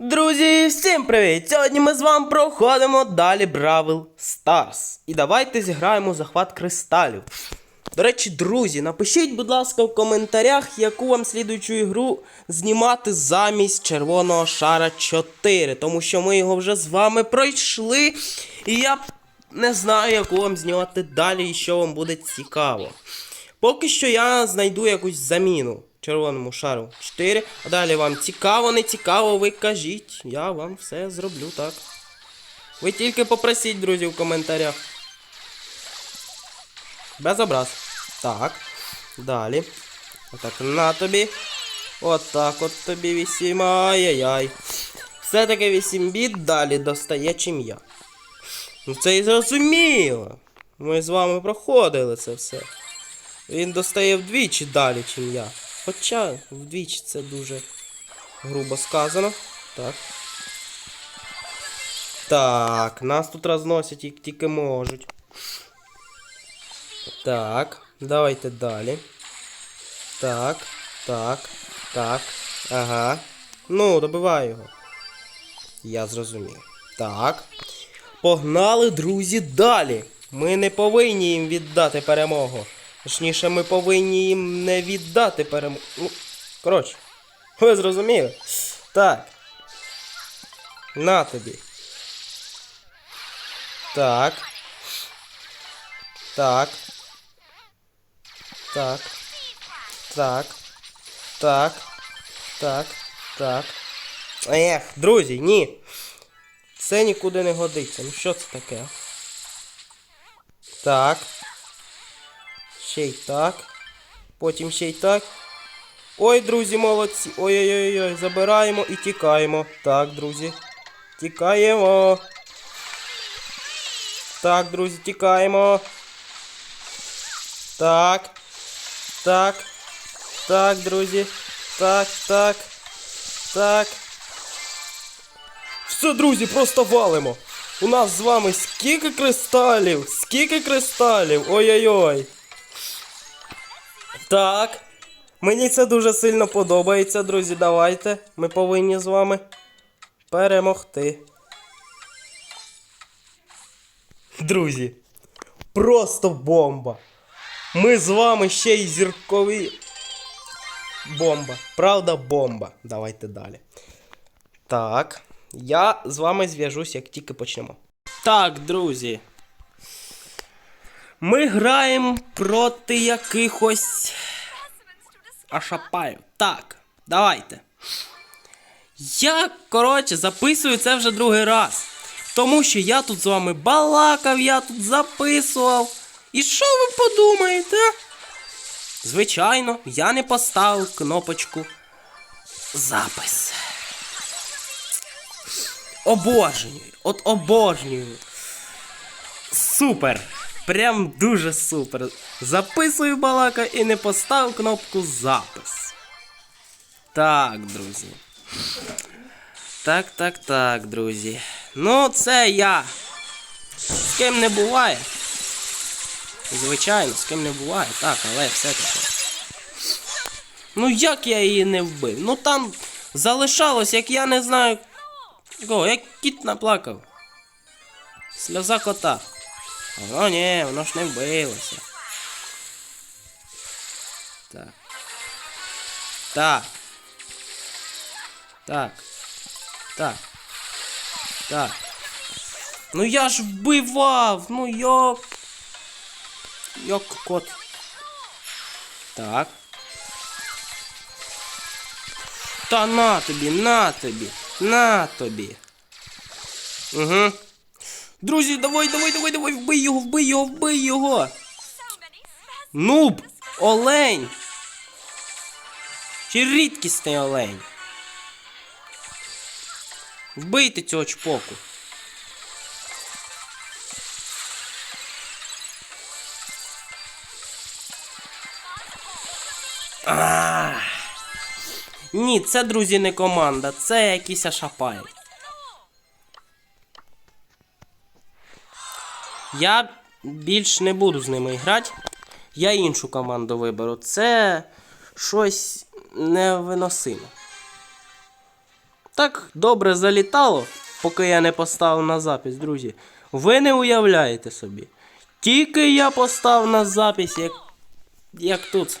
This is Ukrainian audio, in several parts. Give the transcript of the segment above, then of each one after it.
Друзі, всім привіт! Сьогодні ми з вами проходимо далі Бравл Старс. І давайте зіграємо захват кристалів. До речі, друзі, напишіть, будь ласка, в коментарях, яку вам слідуючу ігру знімати замість червоного шара 4. Тому що ми його вже з вами пройшли. І я не знаю, яку вам знімати далі і що вам буде цікаво. Поки що я знайду якусь заміну червоному шару 4. А далі вам цікаво, не цікаво, ви кажіть. Я вам все зроблю так. Ви тільки попросіть, друзі, в коментарях. Без образ. Так. Далі. Отак, на тобі. Отак от тобі 8. Ай-яй-яй. Все-таки 8 біт далі достає чим я. Ну це і зрозуміло. Ми з вами проходили це все. Він достає вдвічі далі, чим я. Хоча вдвічі це дуже грубо сказано. Так. Так, нас тут розносять як тільки можуть. Так, давайте далі. Так, так, так. Ага. Ну, добивай його. Я зрозумів. Так. Погнали, друзі, далі. Ми не повинні їм віддати перемогу. Точніше, ми повинні їм не віддати перемогу. Ну, коротше, ви зрозуміли? Так. На тобі. Так. Так. Так. Так. Так. Так. Так. Ех, друзі, ні. Це нікуди не годиться. Ну що це таке? Так. Ще й так. Потім ще й так. Ой, друзі, молодці. Ой-ой-ой, забираємо і тікаємо. Так, друзі. Тікаємо. Так, друзі, тікаємо. Так. Так. Так, друзі. Так, так. Так. Все, друзі, просто валимо. У нас з вами скільки кристалів? Скільки кристалів? Ой-ой-ой. Так. Мені це дуже сильно подобається, друзі. Давайте. Ми повинні з вами перемогти. Друзі. Просто бомба. Ми з вами ще й зіркові. Бомба. Правда, бомба. Давайте далі. Так. Я з вами зв'яжусь, як тільки почнемо. Так, друзі. Ми граємо проти якихось. Ашапаю. Так, давайте. Я, коротше, записую це вже другий раз. Тому що я тут з вами балакав, я тут записував. І що ви подумаєте? Звичайно, я не поставив кнопочку запис. Обожнюю, от обожнюю. Супер! Прям дуже супер. Записую балака і не поставив кнопку запис. Так, друзі. Так, так, так, друзі. Ну, це я. З ким не буває. Звичайно, з ким не буває, так, але все-таки. Ну як я її не вбив? Ну там залишалось, як я не знаю. Го, як кіт наплакав. Сльоза кота. А Воно ні, воно ж не вбилося. Так. Так. Так. Так. Так. Ну я ж вбивав! Ну йок. Йок кот. Так. Та на тобі, на тобі, на тобі. Угу. Друзі, давай, давай, давай, давай, вбий його, вбий його, вбий його. Нуб! Олень! Чи рідкісний олень? Вбийте цього чпоку. А. Ні, це, друзі, не команда, це якийсь ашапай. Я більш не буду з ними грати. Я іншу команду виберу. Це щось невиносиме. так добре залітало, поки я не поставив на запис, друзі. Ви не уявляєте собі. Тільки я поставив на запис, як, як тут.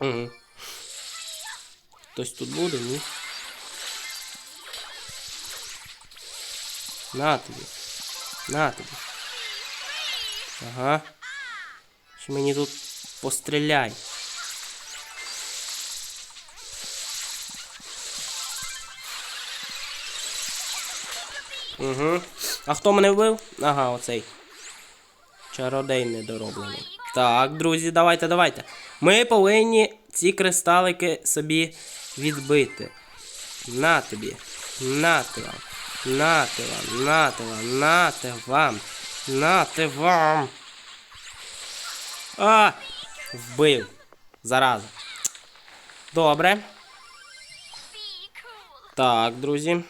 Хтось тут буде, ні? На тобі. На тобі. Ага. Чи мені тут постріляй. Угу. А хто мене вбив? Ага, оцей. Чародей недороблений. Так, друзі, давайте, давайте. Ми повинні ці кристалики собі відбити. На тобі. Нате вам. Нате вам, нате вам, нате вам. Нате вам. А! Вбив. Зараза. Добре. Так, друзі.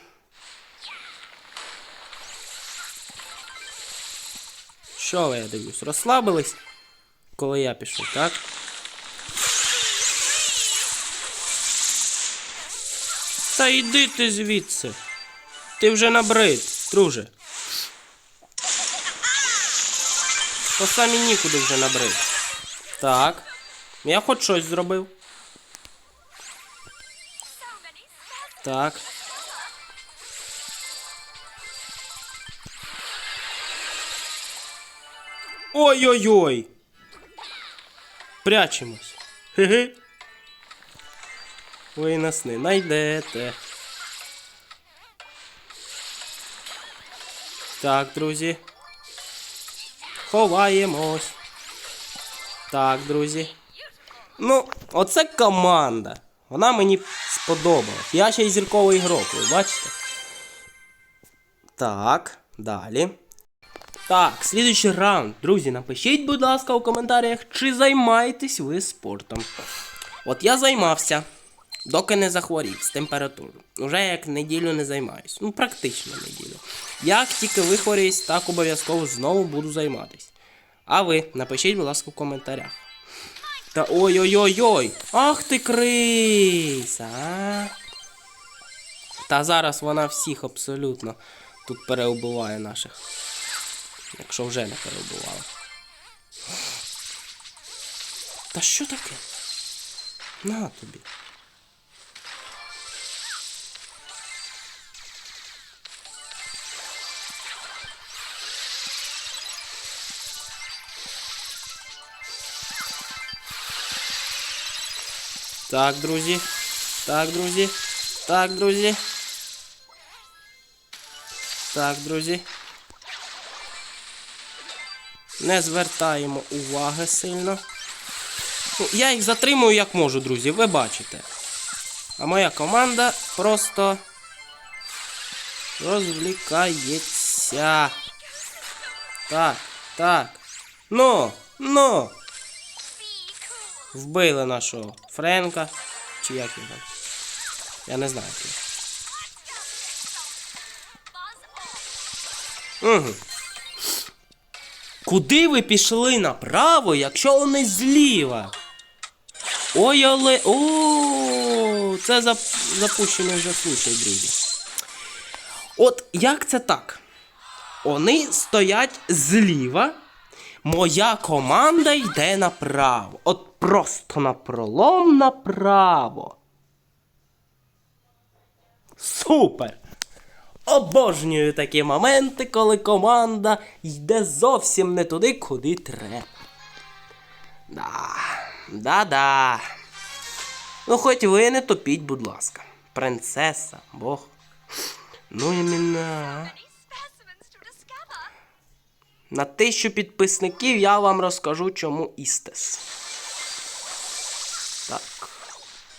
Що ви, я дивлюсь? Розслабились, коли я пішов, так? Та йди ти звідси. Ти вже набрид, друже. То самі нікуди вже набрид. Так. Я хоч щось зробив. Так. Ой-ой-ой. Прячемось. Хе-хе. Ви нас не найдете. Так, друзі. Ховаємось. Так, друзі. Ну, оце команда. Вона мені сподобалась. Я ще й зірковий ігрок, ви бачите? Так, далі. Так, слідуючий раунд. Друзі, напишіть, будь ласка, у коментарях, чи займаєтесь ви спортом. От я займався, доки не захворів з температурою. Уже як неділю не займаюсь. Ну, практично неділю. Як тільки вихворююсь, так обов'язково знову буду займатись. А ви напишіть, будь ласка, в коментарях. Та ой-ой-ой-ой! Ах ти криса! а! Та зараз вона всіх абсолютно тут переубиває наших. Якщо вже не перебувала. Та що таке? На тобі. Так, друзі. Так, друзі. Так, друзі. Так, друзі. Не звертаємо уваги сильно. Ну, я їх затримую як можу, друзі, ви бачите. А моя команда просто розвлікається. Так, так. Ну, ну. Вбили нашого Френка. Чи як його? Я не знаю. Угу. Куди ви пішли направо, якщо вони зліва? Ой, але. О, це зап- запущений вже случай, друзі. От як це так? Вони стоять зліва. Моя команда йде направо. От просто напролом направо. Супер! Обожнюю такі моменти, коли команда йде зовсім не туди, куди треба. Да, да-да. Ну, хоч ви не топіть, будь ласка. Принцеса, Бог. Ну іменно. На тисячу підписників я вам розкажу, чому Істес. Так.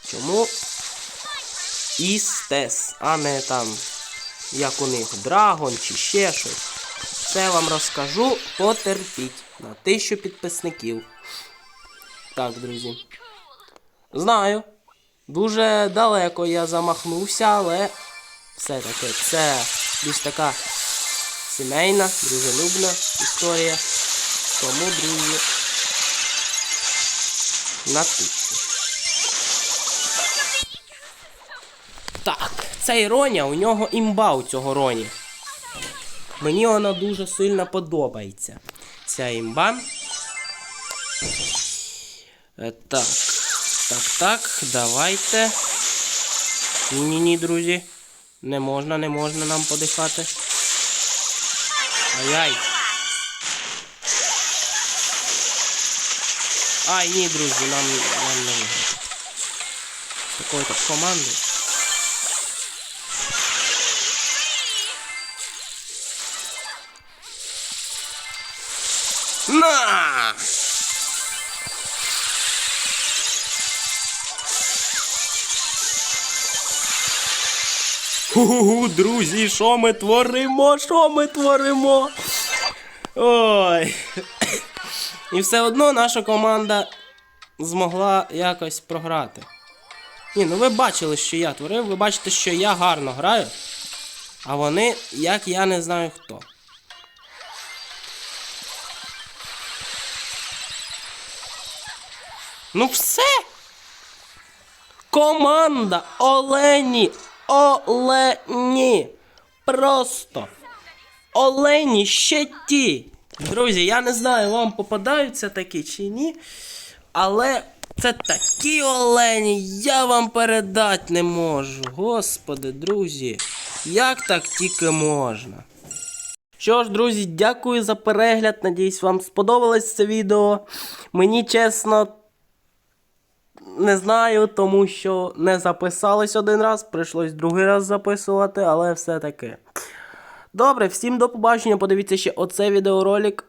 Чому Істес, а не там, як у них, Драгон чи ще щось. Це вам розкажу, потерпіть. На тисячу підписників. Так, друзі. Знаю. Дуже далеко я замахнувся, але все-таки це більш така сімейна, дружелюбна історія. Тому, друзі, на тисячу. Цей Роня, у нього імба у цього Роні. Мені вона дуже сильно подобається. Ця імба. Е, Так. Так, так, давайте. Ні-ні-ні, друзі. Не можна, не можна нам подихати. Ай-ай. Ай, ні, друзі, нам, нам не виграти. З такою так командою. На! Ху-ху-ху, друзі, що ми творимо? Що ми творимо? Ой. І все одно наша команда змогла якось програти. Ні, ну ви бачили, що я творив, ви бачите, що я гарно граю, а вони, як я не знаю хто. Ну все. Команда Олені. Олені. Просто. Олені ще ті. Друзі, я не знаю, вам попадаються такі чи ні. Але це такі олені, я вам передати не можу. Господи, друзі, як так тільки можна? Що ж, друзі, дякую за перегляд. Надіюсь, вам сподобалось це відео. Мені чесно. Не знаю, тому що не записались один раз, прийшлось другий раз записувати, але все таки. Добре, всім до побачення. Подивіться ще оцей відеоролик.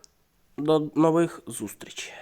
До нових зустрічей.